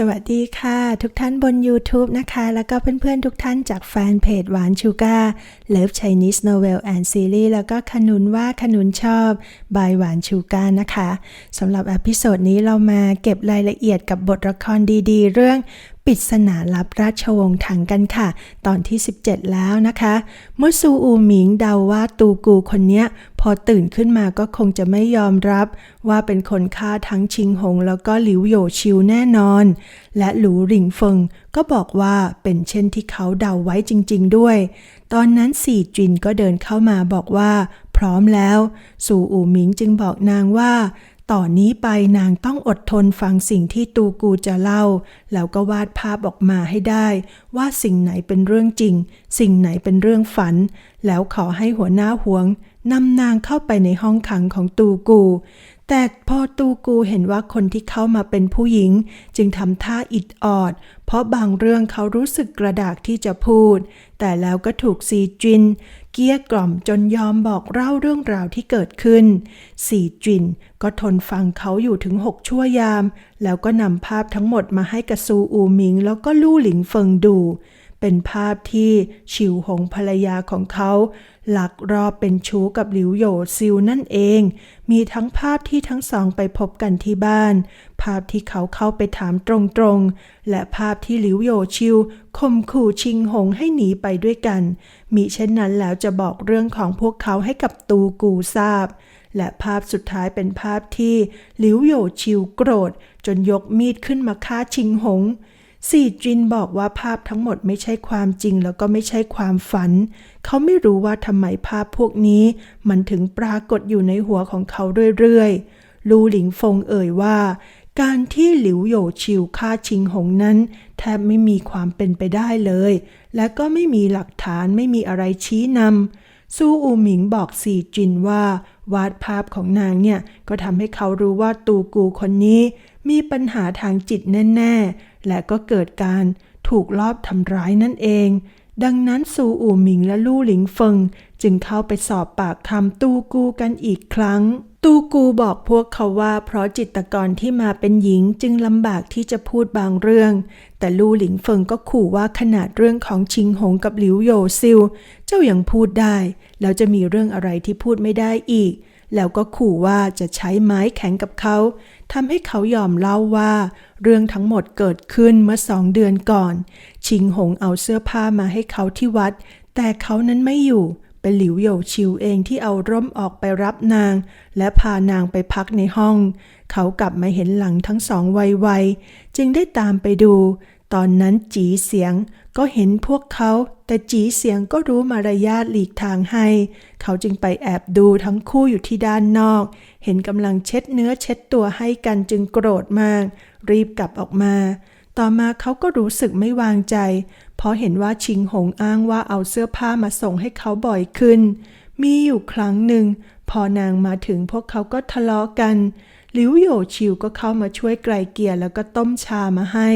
สวัสดีค่ะ ทุกท่านบน YouTube นะคะ แล้วก็เพื่อนๆ ทุกท่านจากแฟนเพจหวานชูการ์เลิฟ Chinese Novel and Series แล้วก็ขนุนว่าขนุนชอบบายหวานชูการ์นะคะสำหรับอพิโซดนี้เรามาเก็บรายละเอียดกับบทละครดีๆ เรื่อง ปริศนาลับราชวงศ์ถังกันค่ะ ตอนที่ 17 แล้วนะคะเมื่อซูอูหมิงเดาว่าตูกูคนเนี้ย พอตื่นขึ้นมาก็คงจะไม่ยอมรับ ว่าเป็นคนฆ่าทั้งชิงหง แล้วก็หลิวโยชิวแน่นอน และหลูหลิงเฟิงก็บอกว่าเป็นเช่นที่เขาเดาไว้จริง ๆ ด้วย ตอนนั้นสี่จินก็เดินเข้ามาบอกว่า พร้อมแล้วซูอูหมิงจึงบอกนางว่า ต่อนนี้ไปนางต้องอดทนฟังสิ่งที่ตูกูจะเล่า แล้วก็วาดภาพออกมาให้ได้ ว่าสิ่งไหนเป็นเรื่องจริง สิ่งไหนเป็นเรื่องฝัน แล้วขอให้หัวหน้าหวงนำนางเข้าไปในห้องขังของตูกู แต่พอตูกูเห็นว่าคนที่เข้ามาเป็นผู้หญิง จึงทำท่าอิดออด เพราะบางเรื่องเขารู้สึกกระดากที่จะพูด แต่แล้วก็ถูกซีจิน เกี้ยกล่อมจนยอมบอกเล่าเรื่องราวที่เกิดขึ้นสีจินก็ทนฟังเขาอยู่ถึงหกชั่วยาม แล้วก็นำภาพทั้งหมดมาให้กับซูอูหมิง แล้วก็ลู่หลิงเฟิงดูเป็นภาพที่ชิวหงภรรยาของเขา ลักรอบเป็นชู้กับหลิวโหยซิวนั่นเอง มีทั้งภาพที่ทั้งสองไปพบกันที่บ้าน ภาพที่เขาเข้าไปถามตรงๆ และภาพที่หลิวโหยชิวข่มขู่ชิงหงให้หนีไปด้วยกัน มิเช่นนั้นแล้วจะบอกเรื่องของพวกเขาให้กับตูกูทราบ และภาพสุดท้ายเป็นภาพที่หลิวโหยชิวโกรธ จนยกมีดขึ้นมาฆ่าชิงหง สีจินบอกว่าภาพทั้งหมดไม่ใช่ความจริงแล้วก็ไม่ใช่ความฝัน เขาไม่รู้ว่าทำไมภาพพวกนี้ มันถึงปรากฏอยู่ในหัวของเขาเรื่อยๆ ลูหลิงฟงเอ่ยว่า การที่หลิวโยชิวฆ่าชิงหงนั้น แทบไม่มีความเป็นไปได้เลย และก็ไม่มีหลักฐานไม่มีอะไรชี้นำซูอูหมิงบอกสีจินว่าวาดภาพของนางเนี่ยก็ทำให้เขารู้ว่าตูกูคนนี้ มีปัญหาทางจิตแน่ ๆ และก็เกิดการถูกลอบทำร้ายนั่นเอง ดังนั้นซูอู่หมิงและลู่หลิงเฟิง จึงเข้าไปสอบปากคำตูกูกันอีกครั้ง ตูกูบอกพวกเขาว่า เพราะจิตกรที่มาเป็นหญิงจึงลำบากที่จะพูดบางเรื่อง แต่ลู่หลิงเฟิงก็ขู่ว่าขนาดเรื่องของชิงหงกับหลิวโยซิลเจ้ายังพูดได้ แล้วจะมีเรื่องอะไรที่พูดไม่ได้อีกแล้วก็ขู่ว่าจะใช้ไม้แข็งกับเขา ทำให้เขายอมเล่าว่า เรื่องทั้งหมดเกิดขึ้นเมื่อสองเดือนก่อน ชิงหงเอาเสื้อผ้ามาให้เขาที่วัด แต่เขานั้นไม่อยู่ เป็นหลิวโยชิวเองที่เอาร่มออกไปรับนาง และพานางไปพักในห้อง เขากลับมาเห็นหลังทั้งสองไวๆจึงได้ตามไปดู ตอนนั้นจีเสียง ก็เห็นพวกเขา แต่จีเสียงก็รู้มารยาทหลีกทางให้ เขาจึงไปแอบดูทั้งคู่อยู่ที่ด้านนอก เห็นกำลังเช็ดเนื้อเช็ดตัวให้กันจึงโกรธมาก รีบกลับออกมา ต่อมาเขาก็รู้สึกไม่วางใจ เพราะเห็นว่าชิงหงอ้างว่าเอาเสื้อผ้ามาส่งให้เขาบ่อยขึ้น มีอยู่ครั้งหนึ่ง พอนางมาถึงพวกเขาก็ทะเลาะกัน หลิวโยชิวก็เข้ามาช่วยไกลเกลี่ยแล้วก็ต้มชามาให้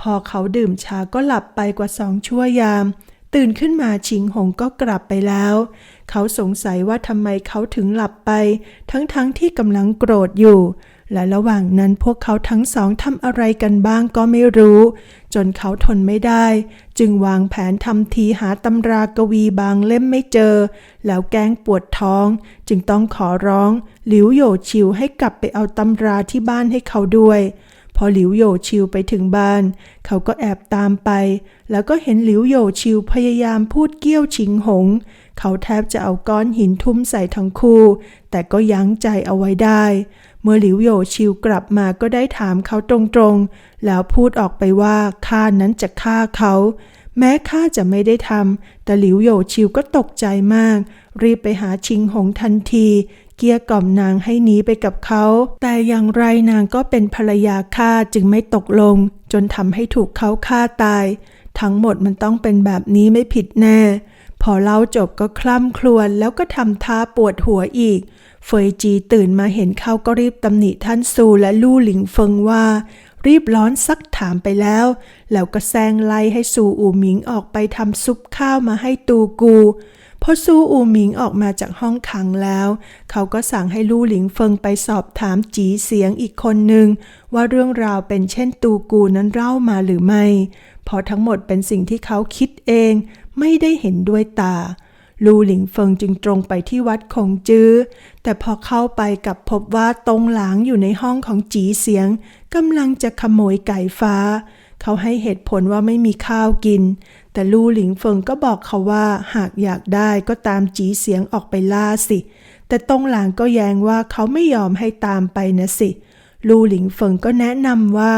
พอเขาดื่มชาก็หลับไปกว่าสองชั่วยาม ตื่นขึ้นมาชิงหงก็กลับไปแล้ว เขาสงสัยว่าทำไมเขาถึงหลับไป ทั้งๆทที่กำลังโกรธอยู่ และระหว่างนั้นพวกเขาทั้งสองทำอะไรกันบ้างก็ไม่รู้ จนเขาทนไม่ได้ จึงวางแผนทำทีหาตำรากวีบางเล่มไม่เจอ แล้วแกงปวดท้อง จึงต้องขอร้องหลิวโยชิวให้กลับไปเอาตำราที่บ้านให้เขาด้วย อหลิวโยชิวไปถึงบ้าน เขาก็แอบตามไป แล้วก็เห็นหลิวโยชิวพยายามพูดเกี้ยวชิงหง เขาแทบจะเอาก้อนหินทุ่มใส่ทั้งคู่ แต่ก็ยั้งใจเอาไว้ได้ เมื่อหลิวโยชิวกลับมาก็ได้ถามเขาตรงๆ แล้วพูดออกไปว่าข้านั้นจะฆ่าเขาแม้ข้าจะไม่ได้ทำ แต่หลิวโยชิวก็ตกใจมาก รีบไปหาชิงหงทันที เกี้ยกล่อมนางให้หนีไปกับเขา แต่อย่างไรนางก็เป็นภรรยาข้าจึงไม่ตกลง จนทำให้ถูกเขาฆ่าตาย ทั้งหมดมันต้องเป็นแบบนี้ไม่ผิดแน่ พอเล่าจบก็คล่ำครวญแล้วก็ทำท่าปวดหัวอีก เฟยจีตื่นมาเห็นเขาก็รีบตำหนิท่านซูและลู่หลิงเฟิงว่า รีบร้อนซักถามไปแล้ว แล้วก็แซงไล่ให้ซูอูหมิงออกไปทำซุปข้าวมาให้ตูกู พอซูอูหมิงออกมาจากห้องขังแล้ว เขาก็สั่งให้ลู่หลิงเฟิงไปสอบถามจีเสียงอีกคนหนึ่ง ว่าเรื่องราวเป็นเช่นตูกูนั้นเล่ามาหรือไม่ เพราะทั้งหมดเป็นสิ่งที่เขาคิดเอง ไม่ได้เห็นด้วยตา ลู่หลิงเฟิงจึงตรงไปที่วัดคงจื้อ แต่พอเข้าไปกับพบว่าตรงหลางอยู่ในห้องของจีเสียงกำลังจะขโมยไก่ฟ้า เขาให้เหตุผลว่าไม่มีข้าวกิน แต่ลู่หลิงเฟิงก็บอกเขาว่าหากอยากได้ก็ตามจีเสียงออกไปล่าสิ แต่ตรงหลางก็แย้งว่าเขาไม่ยอมให้ตามไปนะสิ ลู่หลิงเฟิงก็แนะนำว่า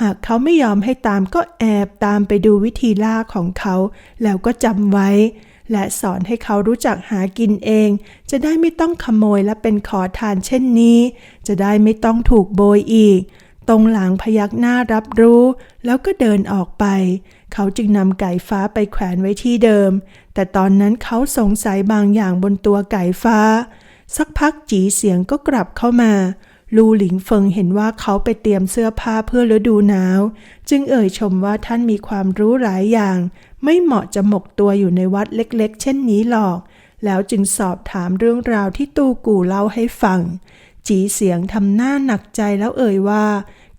หากเขาไม่ยอมให้ตามก็แอบตามไปดูวิธีล่าของเขา แล้วก็จำไว้ และสอนให้เขารู้จักหากินเอง จะได้ไม่ต้องขโมยและเป็นขอทานเช่นนี้ จะได้ไม่ต้องถูกโบยอีก ตรงหลังพยักหน้ารับรู้ แล้วก็เดินออกไป เขาจึงนำไก่ฟ้าไปแขวนไว้ที่เดิม แต่ตอนนั้นเขาสงสัยบางอย่างบนตัวไก่ฟ้า สักพักจีเสียงก็กลับเข้ามา ลูหลิงเฟิงเห็นว่าเขาไปเตรียมเสื้อผ้าเพื่อฤดูหนาว จึงเอ่ยชมว่าท่านมีความรู้หลายอย่าง ไม่เหมาะจะหมกตัวอยู่ในวัดเล็กๆ เช่นนี้หรอก แล้วจึงสอบถามเรื่องราวที่ตูกู่เล่าให้ฟัง จีเสียงทำหน้าหนักใจแล้วเอ่ยว่า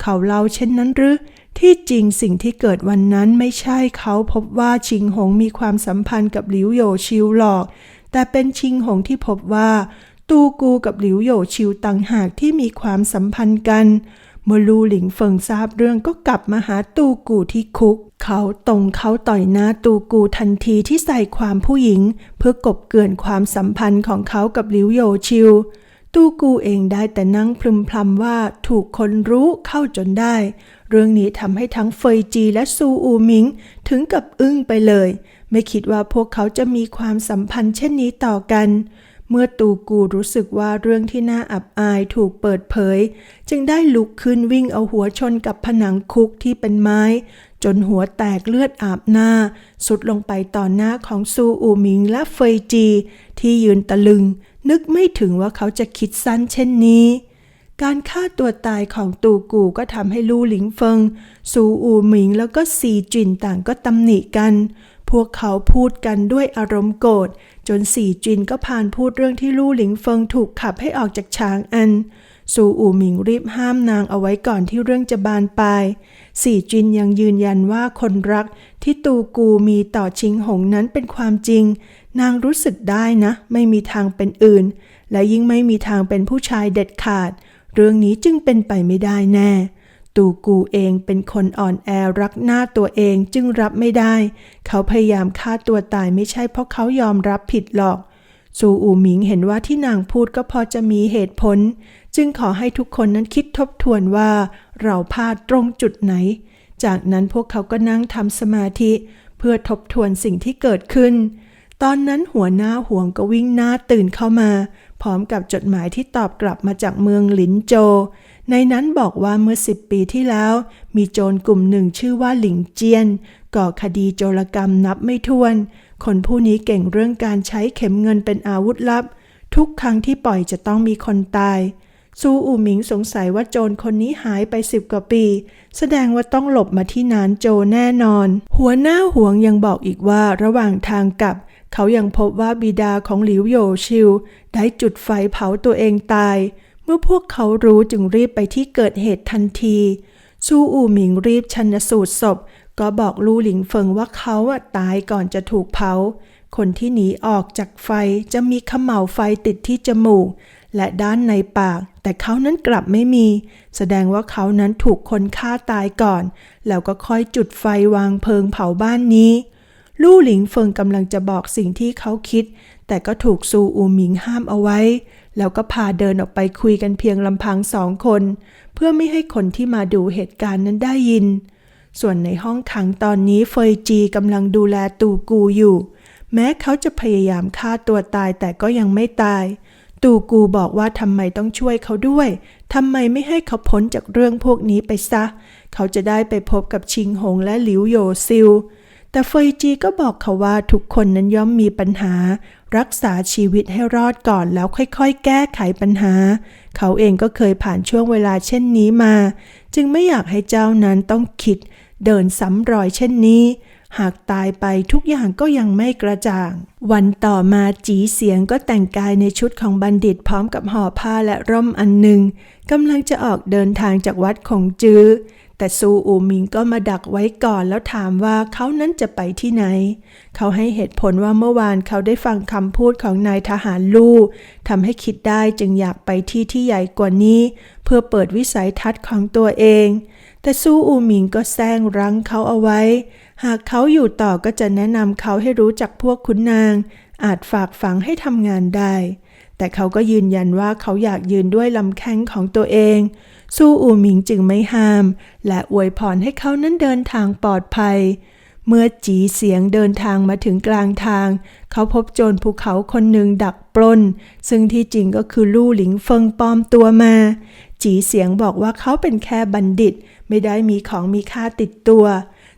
เขาเล่าเช่นนั้นหรือ ที่จริงสิ่งที่เกิดวันนั้นไม่ใช่เขาพบว่าชิงหงมีความสัมพันธ์กับหลิวโยชิวหรอก แต่เป็นชิงหงที่พบว่า ตูกูกับหลิวโยชิวต่างหากที่มีความสัมพันธ์กันเมื่อลูหลิงเฟิงทราบเรื่องก็กลับมาหาตูกูที่คุก เขาตรงเขาต่อยหน้าตูกูทันทีที่ใส่ความผู้หญิง เพื่อกบเกลื่อนความสัมพันธ์ของเขากับหลิวโยชิว ตูกูเองได้แต่นั่งพรึมพรำว่าถูกคนรู้เข้าจนได้ เรื่องนี้ทำให้ทั้งเฟยจีและซูอูหมิงถึงกับอึ้งไปเลย ไม่คิดว่าพวกเขาจะมีความสัมพันธ์เช่นนี้ต่อกัน เมื่อตูกูรู้สึกว่าเรื่องที่น่าอับอายถูกเปิดเผย จึงได้ลุกขึ้นวิ่งเอาหัวชนกับผนังคุกที่เป็นไม้ จนหัวแตกเลือดอาบหน้า สุดลงไปต่อหน้าของซูอูหมิงและเฟยจี ที่ยืนตะลึง นึกไม่ถึงว่าเขาจะคิดสั้นเช่นนี้ การฆ่าตัวตายของตูกูก็ทำให้ลู่หลิงเฟิง ซูอูหมิงแล้วก็ซีจินต่างก็ตำหนิกัน พวกเขาพูดกันด้วยอารมณ์โกรธจนสี่จินก็ผ่านพูดเรื่องที่ลู่หลิงเฟิงถูกขับให้ออกจากช้างอันซูอูหมิงรีบห้ามนางเอาไว้ก่อนที่เรื่องจะบานปลายสี่จินยังยืนยันว่าคนรักที่ตูกูมีต่อชิงหงนั้นเป็นความจริง นางรู้สึกได้นะ ไม่มีทางเป็นอื่น และยิ่งไม่มีทางเป็นผู้ชายเด็ดขาด เรื่องนี้จึงเป็นไปไม่ได้แน่ ตูกูเองเป็นคนอ่อนแอรักหน้าตัวเองจึงรับไม่ได้ เขาพยายามฆ่าตัวตายไม่ใช่เพราะเขายอมรับผิดหรอกซูอูหมิงเห็นว่าที่นางพูดก็พอจะมีเหตุผล จึงขอให้ทุกคนนั้นคิดทบทวนว่า เราพลาดตรงจุดไหน จากนั้นพวกเขาก็นั่งทำสมาธิ เพื่อทบทวนสิ่งที่เกิดขึ้น ตอนนั้นหัวหน้าห่วงก็วิ่งหน้าตื่นเข้ามา พร้อมกับจดหมายที่ตอบกลับมาจากเมืองหลินโจ ในนั้นบอกว่าเมื่อสิบปีที่แล้ว มีโจรกลุ่มหนึ่งชื่อว่าหลิงเจียน ก่อคดีโจรกรรมนับไม่ถ้วน คนผู้นี้เก่งเรื่องการใช้เข็มเงินเป็นอาวุธลับ ทุกครั้งที่ปล่อยจะต้องมีคนตายซูอูหมิงสงสัยว่าโจรคนนี้หายไปสิบกว่าปี แสดงว่าต้องหลบมาที่นานโจแน่นอน หัวหน้าห่วงยังบอกอีกว่าระหว่างทางกลับ เขายังพบว่าบิดาของหลิวโยชิว ได้จุดไฟเผาตัวเองตาย เมื่อพวกเขารู้จึงรีบไปที่เกิดเหตุทันทีซูอู่หมิงรีบชันสูตรศพ ก็บอกลู่หลิงเฟิงว่าเขาตายก่อนจะถูกเผา คนที่หนีออกจากไฟจะมีขม่าวไฟติดที่จมูก และด้านในปาก แต่เขานั้นกลับไม่มี แสดงว่าเขานั้นถูกคนฆ่าตายก่อน แล้วก็ค่อยจุดไฟวางเพลิงเผาบ้านนี้ ลู่หลิงเฟิงกำลังจะบอกสิ่งที่เขาคิด แต่ก็ถูกซูอูหมิงห้ามเอาไว้ แล้วก็พาเดินออกไปคุยกันเพียงลำพังสองคน เพื่อไม่ให้คนที่มาดูเหตุการณ์นั้นได้ยิน ส่วนในห้องขังตอนนี้เฟยจีกำลังดูแลตูกูอยู่ แม้เขาจะพยายามฆ่าตัวตายแต่ก็ยังไม่ตาย ตูกูบอกว่าทำไมต้องช่วยเขาด้วยทำไมไม่ให้เขาพ้นจากเรื่องพวกนี้ไปซะ เขาจะได้ไปพบกับชิงหงและหลิวโยซิล แต่เฟยจีก็บอกเขาว่าทุกคนนั้นย่อมมีปัญหา รักษาชีวิตให้รอดก่อนแล้วค่อยๆ แก้ไขปัญหา เขาเองก็เคยผ่านช่วงเวลาเช่นนี้มา จึงไม่อยากให้เจ้านั้นต้องคิด เดินซ้ำรอยเช่นนี้ หากตายไปทุกอย่างก็ยังไม่กระจ่าง วันต่อมาจีเสียงก็แต่งกายในชุดของบัณฑิตพร้อมกับห่อผ้าและร่มอันหนึ่งกำลังจะออกเดินทางจากวัดของจื้อ แต่ซูอูมิงก็มาดักไว้ก่อนแล้วถามว่าเขานั้นจะไปที่ไหน เขาให้เหตุผลว่าเมื่อวานเขาได้ฟังคำพูดของนายทหารลู่ทำให้คิดได้จึงอยากไปที่ที่ใหญ่กว่านี้ เพื่อเปิดวิสัยทัศน์ของตัวเอง แต่ซูอูมิงก็แซงรั้งเขาเอาไว้ หากเขาอยู่ต่อก็จะแนะนำเขาให้รู้จักพวกขุนนาง อาจฝากฝังให้ทำงานได้ แต่เขาก็ยืนยันว่าเขาอยากยืนด้วยลำแข้งของตัวเอง ซูอูหมิงจึงไม่ห้าม และอวยพรให้เขานั้นเดินทางปลอดภัย เมื่อจีเสียงเดินทางมาถึงกลางทาง เขาพบโจรภูเขาคนหนึ่งดักปล้น ซึ่งที่จริงก็คือลู่หลิงเฟิงปลอมตัวมา จีเสียงบอกว่าเขาเป็นแค่บัณฑิต ไม่ได้มีของมีค่าติดตัว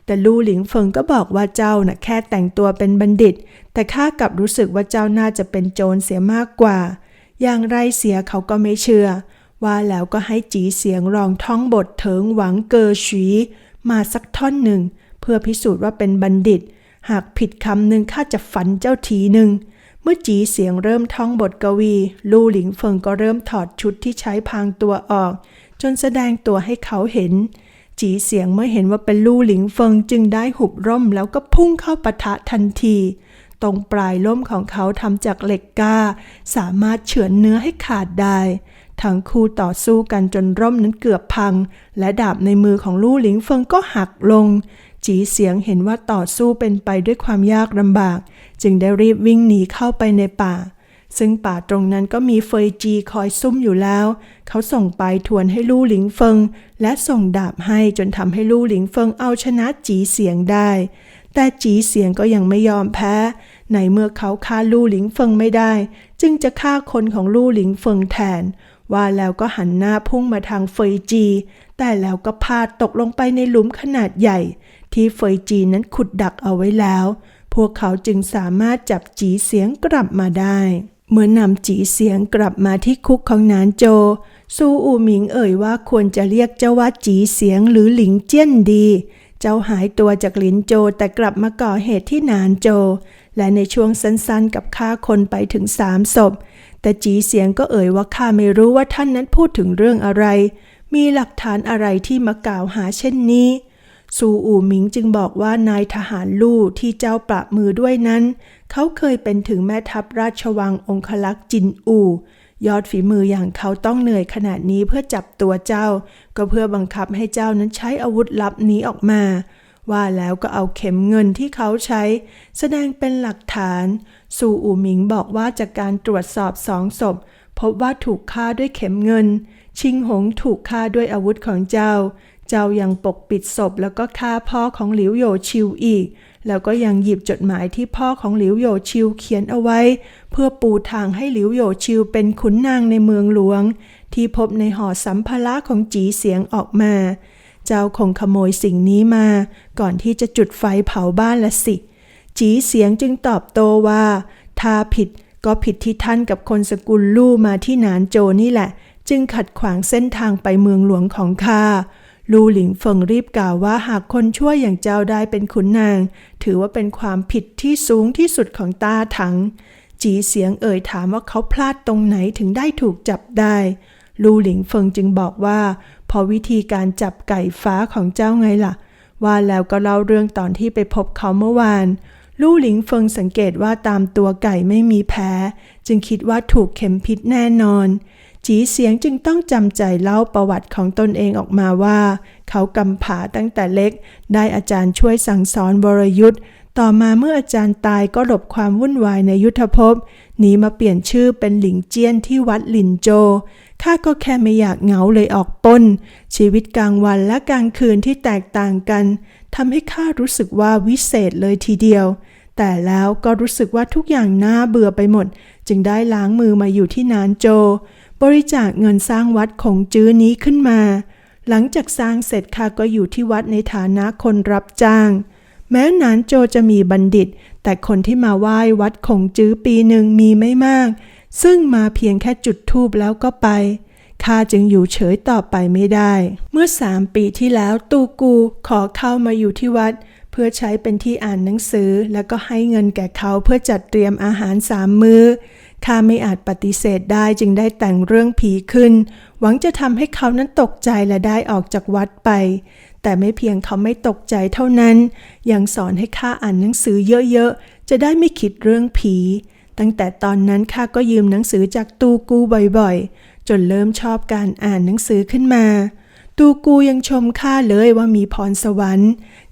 แต่ลู่หลิงเฟิงก็บอกว่าเจ้าน่ะแค่แต่งตัวเป็นบัณฑิต แต่ข้ากลับรู้สึกว่าเจ้าน่าจะเป็นโจรเสียมากกว่า อย่างไรเสียเขาก็ไม่เชื่อ ว่าแล้วก็ให้จีเสียงรองท่องบทเถิงหวังเกอฉีมาสักท่อนหนึ่ง เพื่อพิสูจน์ว่าเป็นบัณฑิต หากผิดคำหนึ่งข้าจะฝันเจ้าทีหนึ่งเมื่อจีเสียงเริ่มท่องบทกวี ลู่หลิงเฟิงก็เริ่มถอดชุดที่ใช้พรางตัวออก จนแสดงตัวให้เขาเห็น จีเสียงเมื่อเห็นว่าเป็นลู่หลิงเฟิงจึงได้หุบร่มแล้วก็พุ่งเข้าปะทะทันที ตรงปลายล่มของเขาทำจากเหล็กก้า สามารถเฉือนเนื้อให้ขาดได้ ทั้งคู่ต่อสู้กันจนร่มนั้นเกือบพัง และดาบในมือของลู่หลิงเฟิงก็หักลง จีเสียงเห็นว่าต่อสู้เป็นไปด้วยความยากลำบาก จึงได้รีบวิ่งหนีเข้าไปในป่า ซึ่งป่าตรงนั้นก็มีเฟยจีคอยซุ่มอยู่แล้ว เขาส่งไปทวนให้ลู่หลิงเฟิง และส่งดาบให้จนทำให้ลู่หลิงเฟิงเอาชนะจีเสียงได้ แต่จีเสียงก็ยังไม่ยอมแพ้ ในเมื่อเขาฆ่าลู่หลิงเฟิงไม่ได้ จึงจะฆ่าคนของลู่หลิงเฟิงแทน ว่าแล้วก็หันหน้าพุ่งมาทางเฟยจี แต่แล้วก็พลาดตกลงไปในหลุมขนาดใหญ่ ที่เฟยจีนั้นขุดดักเอาไว้แล้ว พวกเขาจึงสามารถจับจีเสียงกลับมาได้ เมื่อนำจีเสียงกลับมาที่คุกของนานโจ ซูอูหมิงเอ่ยว่าควรจะเรียกเจ้าว่าจีเสียงหรือหลิงเจี้ยนดี เจ้าหายตัวจากหลินโจแต่กลับมาก่อเหตุที่นานโจ และในช่วงสั้นๆ กับฆ่าคนไปถึงสามศพ แต่จีเสียงก็เอ่ยว่าข้าไม่รู้ว่าท่านนั้นพูดถึงเรื่องอะไร มีหลักฐานอะไรที่มากล่าวหาเช่นนี้ ซูอู่หมิงจึงบอกว่านายทหารลู่ที่เจ้าปราบมือด้วยนั้น เขาเคยเป็นถึงแม่ทัพราชวังองคลักษ์จินอูยอดฝีมืออย่างเขาต้องเหนื่อยขนาดนี้เพื่อจับตัวเจ้า ก็เพื่อบังคับให้เจ้านั้นใช้อาวุธลับนี้ออกมา ว่าแล้วก็เอาเข็มเงินที่เขาใช้ แสดงเป็นหลักฐาน ซูอู่หมิงบอกว่าจากการตรวจสอบสองศพ พบว่าถูกฆ่าด้วยเข็มเงิน ชิงหงถูกฆ่าด้วยอาวุธของเจ้า เจ้ายังปกปิดศพแล้วก็ฆ่าพ่อของหลิวโยชิวอีก แล้วก็ยังหยิบจดหมายที่พ่อของหลิวโยชิวเขียนเอาไว้ เพื่อปูทางให้หลิวโยชิวเป็นขุนนางในเมืองหลวง ที่พบในห่อสัมภาระของจีเสียงออกมา เจ้าคงขโมยสิ่งนี้มา ก่อนที่จะจุดไฟเผาบ้านละสิ จีเสียงจึงตอบโต้ว่า ถ้าผิดก็ผิดที่ท่านกับคนสกุลลู่มาที่หนานโจนี่แหละ จึงขัดขวางเส้นทางไปเมืองหลวงของข้า ลู่หลิงเฟิงรีบกล่าวว่าหากคนชั่วอย่างเจ้าได้เป็นขุนนาง ถือว่าเป็นความผิดที่สูงที่สุดของตาถัง จีเสียงเอ่ยถามว่าเขาพลาดตรงไหนถึงได้ถูกจับได้ ลู่หลิงเฟิงจึงบอกว่า พอวิธีการจับไก่ฟ้าของเจ้าไงล่ะ ว่าแล้วก็เล่าเรื่องตอนที่ไปพบเขาเมื่อวาน ลู่หลิงเฟิงสังเกตว่าตามตัวไก่ไม่มีแผล จึงคิดว่าถูกเข็มพิษแน่นอน จีเสียงจึงต้องจำใจเล่าประวัติของตนเองออกมาว่า เขากำผาตั้งแต่เล็ก ได้อาจารย์ช่วยสั่งสอนวรยุทธ์ต่อมาเมื่ออาจารย์ตายก็หลบความวุ่นวายในยุทธภพหนีมาเปลี่ยนชื่อเป็นหลิงเจี้ยนที่วัดหลินโจ ข้าก็แค่ไม่อยากเหงาเลยออกปล้น ชีวิตกลางวันและกลางคืนที่แตกต่างกันทำให้ข้ารู้สึกว่าวิเศษเลยทีเดียว แต่แล้วก็รู้สึกว่าทุกอย่างน่าเบื่อไปหมด จึงได้ล้างมือมาอยู่ที่นานโจ บริจาคเงินสร้างวัดของจื้อนี้ขึ้นมา หลังจากสร้างเสร็จข้าก็อยู่ที่วัดในฐานะคนรับจ้าง แม้นานโจจะมีบัณฑิต แต่คนที่มาไหว้วัดคงจื้อปีหนึ่งมีไม่มาก ซึ่งมาเพียงแค่จุดธูปแล้วก็ไปข้าจึงอยู่เฉยต่อไปไม่ได้ เมื่อสามปีที่แล้วตูกูขอเข้ามาอยู่ที่วัด พื่อใช้เป็นที่อ่านหนังสือ แล้วก็ให้เงินแก่เขาเพื่อจัดเตรียมอาหารสามมือ้อข้าไม่อาจปฏิเสธได้จึงได้แต่งเรื่องผีขึ้น หวังจะทำให้เขานั้นตกใจและได้ออกจากวัดไป แต่ไม่เพียงเขาไม่ตกใจเท่านั้น ยังสอนให้ข้าอ่านหนังสือเยอะๆ จะได้ไม่คิดเรื่องผี ตั้งแต่ตอนนั้นข้าก็ยืมหนังสือจากตูกูบ่อยๆ จนเริ่มชอบการอ่านหนังสือขึ้นมา ตูกูยังชมข้าเลยว่ามีพรสวรรค์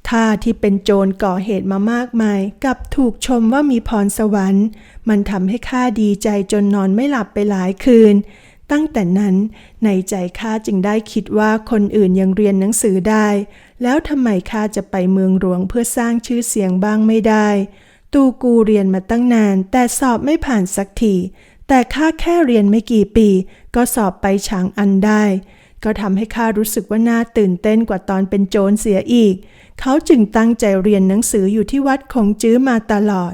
ข้าที่เป็นโจรก่อเหตุมามากมายกลับถูกชมว่ามีพรสวรรค์ มันทำให้ข้าดีใจจนนอนไม่หลับไปหลายคืน ตั้งแต่นั้นในใจข้าจึงได้คิดว่าคนอื่นยังเรียนหนังสือได้ แล้วทำไมข้าจะไปเมืองหลวงเพื่อสร้างชื่อเสียงบ้างไม่ได้ ตูกูเรียนมาตั้งนาน แต่สอบไม่ผ่านสักทีแต่ข้าแค่เรียนไม่กี่ปี ก็สอบไปฉางอันได้ ก็ทำให้ข้ารู้สึกว่าน่าตื่นเต้นกว่าตอนเป็นโจรเสียอีก เขาจึงตั้งใจเรียนหนังสืออยู่ที่วัดคงจื้อมาตลอด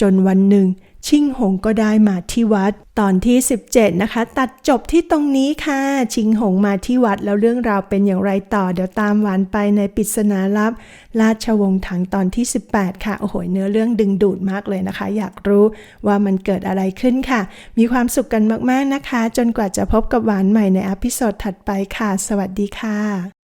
จนวันหนึ่ง ชิงหงก็ได้มาที่วัด ตอนที่ 17 นะคะ ตัดจบที่ตรงนี้ค่ะ ชิงหงมาที่วัดแล้วเรื่องราวเป็นอย่างไรต่อ เดี๋ยวตามหวานไปในปริศนาลับ ราชวงศ์ถังตอนที่ 18 ค่ะ โอ้โห เนื้อเรื่องดึงดูดมากเลยนะคะ อยากรู้ว่ามันเกิดอะไรขึ้นค่ะ มีความสุขกันมาก ๆ นะคะ จนกว่าจะพบกับหวานใหม่ในอพิโซดถัดไปค่ะ สวัสดีค่ะ